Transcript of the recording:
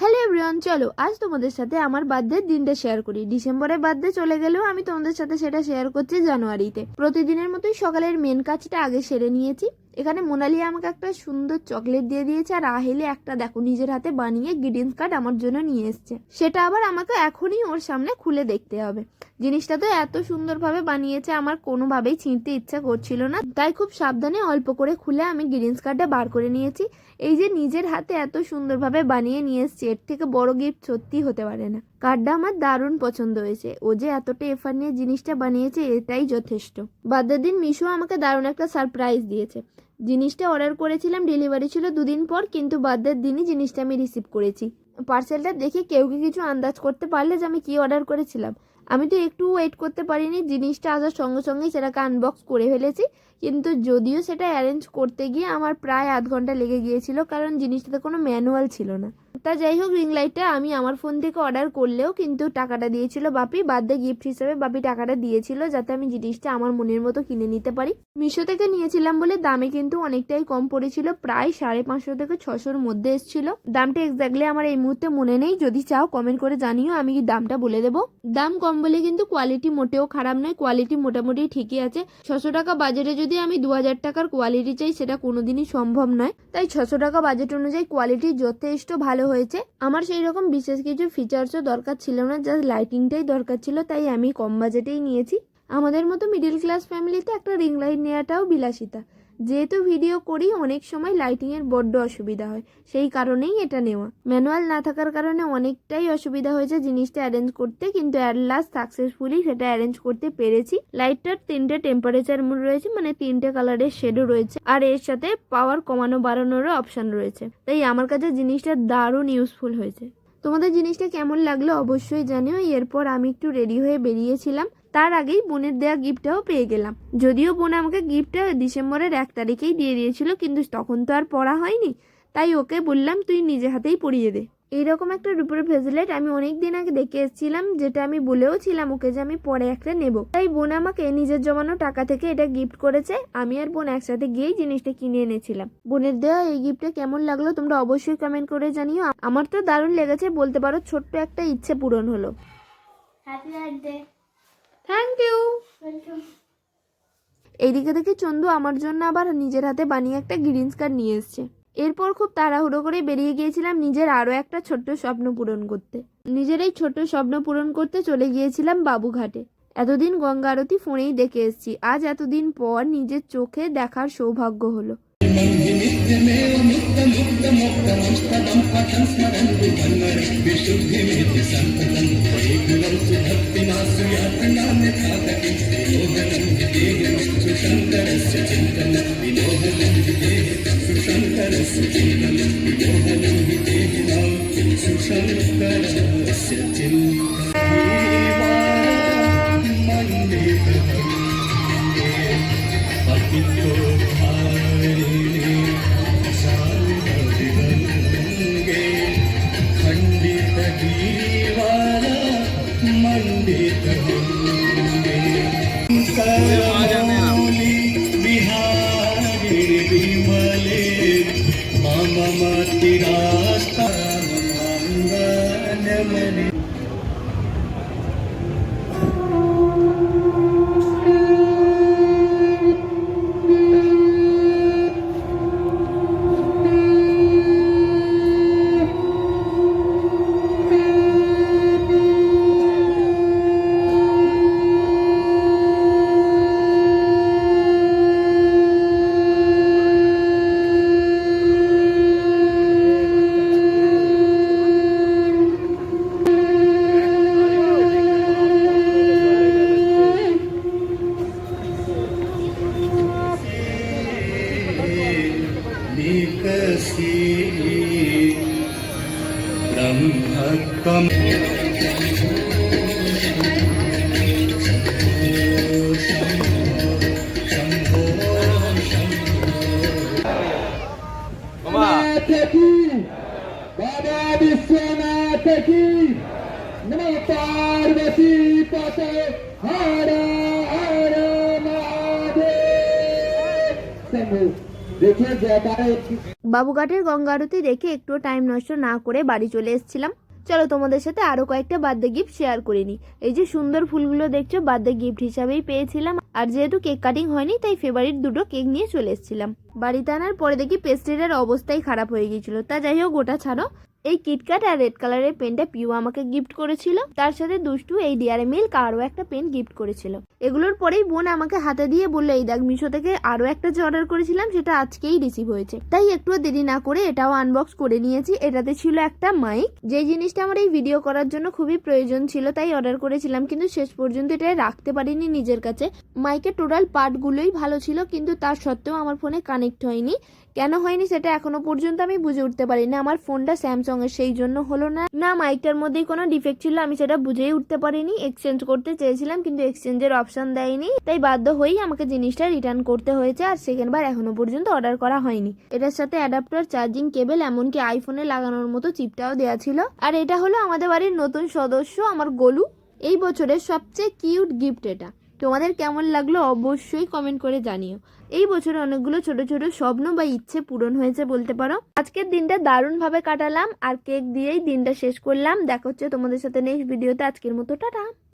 Hello চলো, আজ তোমাদের সাথে আমার বার্থডে দিনটা শেয়ার করি। ডিসেম্বরে বার্থডে চলে গেলেও আমি তোমাদের সাথে সেটা শেয়ার করছি জানুয়ারিতে। প্রতিদিনের মতোই সকালের মেন কাজটা আগে সেরে নিয়েছি। এখানে মোনালি আমাকে একটা সুন্দর চকলেট দিয়ে দিয়েছে, আর আহেলে একটা দেখো, নিজের হাতে বানিয়ে গ্রিটিংস কার্ড আমার জন্য নিয়ে এসছে। সেটা আবার আমাকে এখনই ওর সামনে খুলে দেখতে হবে। জিনিসটা তো এত সুন্দরভাবে বানিয়েছে, আমার কোনোভাবেই ছিঁড়তে ইচ্ছা করছিল না। তাই খুব সাবধানে অল্প করে খুলে আমি গ্রিটিংস কার্ডটা বার করে নিয়েছি। এই যে নিজের হাতে এত সুন্দরভাবে বানিয়ে নিয়ে এসছে, এর থেকে বড় গিফট সত্যি হতে পারে না। কার্ডটা আমার দারুণ পছন্দ হয়েছে। ও যে এতটা এফার নিয়ে জিনিসটা বানিয়েছে, এটাই যথেষ্ট। বাদের দিন মিশো আমাকে দারুণ একটা সারপ্রাইজ দিয়েছে। জিনিসটা অর্ডার করেছিলাম ডেলিভারি ছিল দুদিন পর, কিন্তু বাদের দিনই জিনিসটা আমি রিসিভ করেছি। পার্সেলটা দেখে কেউ কি কিছু আন্দাজ করতে পারলে যে আমি কি অর্ডার করেছিলাম? আমি তো একটু ওয়েট করতে পারিনি, জিনিসটা আসার সঙ্গে সঙ্গেই সেটাকে আনবক্স করে ফেলেছি। কিন্তু যদিও সেটা অ্যারেঞ্জ করতে গিয়ে আমার প্রায় আধ ঘণ্টা লেগে গিয়েছিল, কারণ জিনিসটাতে কোনো ম্যানুয়াল ছিল না। তা যাই হোক রিং লাইটটা আমি আমার ফোন থেকে অর্ডার করলেও কিন্তু টাকাটা দিয়েছিল বাপি, বার্থডে গিফট হিসেবে বাপি টাকাটা দিয়েছিল যাতে আমি জিনিসটা আমার মনের মতো কিনে নিতে পারি। মিশো থেকে নিয়েছিলাম বলে দামে কিন্তু অনেকটাই কম পড়েছিল, প্রায় সাড়ে পাঁচশো থেকে ছশোর মধ্যে এসেছিল। দামটা এক্স্যাক্টলি আমার এই মুহূর্তে মনে নেই, যদি চাও কমেন্ট করে জানিও, আমি দামটা বলে দেবো? দাম কম বলে কিন্তু কোয়ালিটি মোটেও খারাপ নয়। কোয়ালিটি মোটামুটি ঠিকই আছে। ছশো টাকা বাজেটে যদি আমি দু হাজার টাকার কোয়ালিটি চাই, সেটা কোনোদিনই সম্ভব নয়। তাই ছশো টাকা বাজেট অনুযায়ী কোয়ালিটি যথেষ্ট ভালো হয়েছে। আমার সেই রকম বিশেষ কিছু ফিচার্সও দরকার ছিল না জাস্ট লাইটিংটাই দরকার ছিল, তাই আমি কম বাজেটেই নিয়েছি। আমাদের মতো মিডিল ক্লাস ফ্যামিলিতে একটা রিং লাইট নেওয়াটাও বিলাসিতা। যেহেতু ভিডিও করি, অনেক সময় লাইটিংয়ের বড্ড অসুবিধা হয়। সেই কারণেই এটা নেওয়া। ম্যানুয়াল না থাকার কারণে অনেকটাই অসুবিধা হয়েছে জিনিসটা অ্যারেঞ্জ করতে, কিন্তু অ্যাট লাস্ট সাকসেসফুলি সেটা অ্যারেঞ্জ করতে পেরেছি। লাইটটার তিনটে টেম্পারেচার মোড রয়েছে মানে তিনটে কালারের শেডও রয়েছে, আর এর সাথে পাওয়ার কমানো বাড়ানোরও অপশন রয়েছে। তাই আমার কাছে জিনিসটা দারুণ ইউজফুল হয়েছে। তোমাদের জিনিসটা কেমন লাগল অবশ্যই জানিও। এরপর আমি একটু রেডি হয়ে বেরিয়েছিলাম। তার আগেই বোনের দেওয়া গিফটটাও পেয়ে গেলাম। যদিও বোন আমাকে গিফটটা ডিসেম্বরের এক তারিখেই দিয়ে দিয়েছিল, কিন্তু তখন তো আর পড়া হয়নি। তাই ওকে বললাম, তুই নিজে হাতেই পরিয়ে দে। এইরকম একটা রূপের ভেজলেট আমি অনেক দিন আগে দেখে এসেছিলাম, যেটা আমি বলেও ছিলাম ওকে যে আমি পরে একটা নেব। তাই বোন আমাকে নিজের জমানো টাকা থেকে এটা গিফট করেছে। আমি আর বোন একসাথে গিয়েই জিনিসটা কিনে এনেছিলাম। বোনের দেওয়া এই গিফটটা কেমন লাগল তোমরা অবশ্যই কমেন্ট করে জানিও। আমার তো দারুণ লেগেছে, বলতে পারো ছোট্ট একটা ইচ্ছে পূরণ হলো। হ্যাপি বার্থডে থ্যাংক ইউ এইদিকে দেখে চন্দু আমার জন্য আবার নিজের হাতে বানিয়ে একটা গ্রিনস কার্ড নিয়ে এসছে এরপর খুব তাড়াহুড়ো করে বেরিয়ে গিয়েছিলাম নিজের আরও একটা ছোট্ট স্বপ্ন পূরণ করতে নিজের এই ছোট্ট স্বপ্ন পূরণ করতে চলে গিয়েছিলাম বাবুঘাটে এতদিন গঙ্গা আরতি ফোনেই দেখে এসেছি আজ এতদিন পর নিজের চোখে দেখার সৌভাগ্য হলো सुशङ्करस्य चिन्तनं विमोहनं विदेहिनां सुशङ्करस्य चिन्तनम् की बाबा विश्वनाथ की नमो पार्वती पते हर हर महादेव। বাবুঘাটের গঙ্গা আরতি দেখে একটু টাইম নষ্ট না করে বাড়ি চলে এসেছিলাম। চলো তোমাদের সাথে আরও কয়েকটা বার্থডে গিফট শেয়ার করে নিই। এই যে সুন্দর ফুলগুলো দেখছ, বার্থডে গিফট হিসাবেই পেয়েছিলাম। আর যেহেতু কেক কাটিং হয়নি, তাই ফেভারিট দুটো কেক নিয়ে চলে এসেছিলাম। বাড়িতে আনার পরে দেখি পেস্ট্রিটার অবস্থাই খারাপ হয়ে গিয়েছিল। তা যাই হোক গোটা ছাড়ো। এই কিটক্যাট আর রেড কালারের পেনটা পিউ আমাকে গিফট করেছিল। তার সাথে দুষ্টু এই ডিয়ারে মিল্ক আরও একটা পেন গিফট করেছিল। এগুলোর পরেই বোন আমাকে হাতে দিয়ে বলল, এই দেখ, মিশো থেকে আরও একটা যে অর্ডার করেছিলাম, সেটা আজকেই রিসিভ হয়েছে। তাই একটু দেরি না করে এটাও আনবক্স করে নিয়েছি। এটাতে ছিল একটা মাইক যে জিনিসটা আমার এই ভিডিও করার জন্য খুবই প্রয়োজন ছিল, তাই অর্ডার করেছিলাম। কিন্তু শেষ পর্যন্ত এটা রাখতে পারিনি নিজের কাছে। মাইকের টোটাল পার্টগুলোই ভালো ছিল, কিন্তু তার সত্ত্বেও আমার ফোনে কানেক্ট হয়নি। কেন হয়নি সেটা এখনও পর্যন্ত আমি বুঝে উঠতে পারি না আমার ফোনটা স্যামসং এর সেই জন্য হলো না। না, মাইকটার মধ্যেই কোনো ডিফেক্ট ছিল, আমি সেটা বুঝেই উঠতে পারিনি। এক্সচেঞ্জ করতে চেয়েছিলাম, কিন্তু এক্সচেঞ্জের অপশন দেয়নি। তাই বাধ্য হয়েই আমাকে জিনিসটা রিটার্ন করতে হয়েছে, আর সেকেন্ড বার এখনও পর্যন্ত অর্ডার করা হয়নি। এটার সাথে অ্যাডাপ্টার, চার্জিং কেবল, এমনকি আইফোনে লাগানোর মতো চিপটাও দেওয়া ছিল। আর এটা হলো আমাদের বাড়ির নতুন সদস্য, আমার গোলু। এই বছরের সবচেয়ে কিউট গিফট এটা। তোমাদের কেমন লাগল অবশ্যই কমেন্ট করে জানিও। এই বছরে অনেকগুলো ছোট ছোট স্বপ্ন বা ইচ্ছে পূরণ হয়েছে বলতে পারো। আজকের দিনটা দারুণভাবে কাটালাম আর কেক দিয়েই দিনটা শেষ করলাম। দেখা হচ্ছে তোমাদের সাথে নেক্সট ভিডিওতে আজকের মতো, টাটা।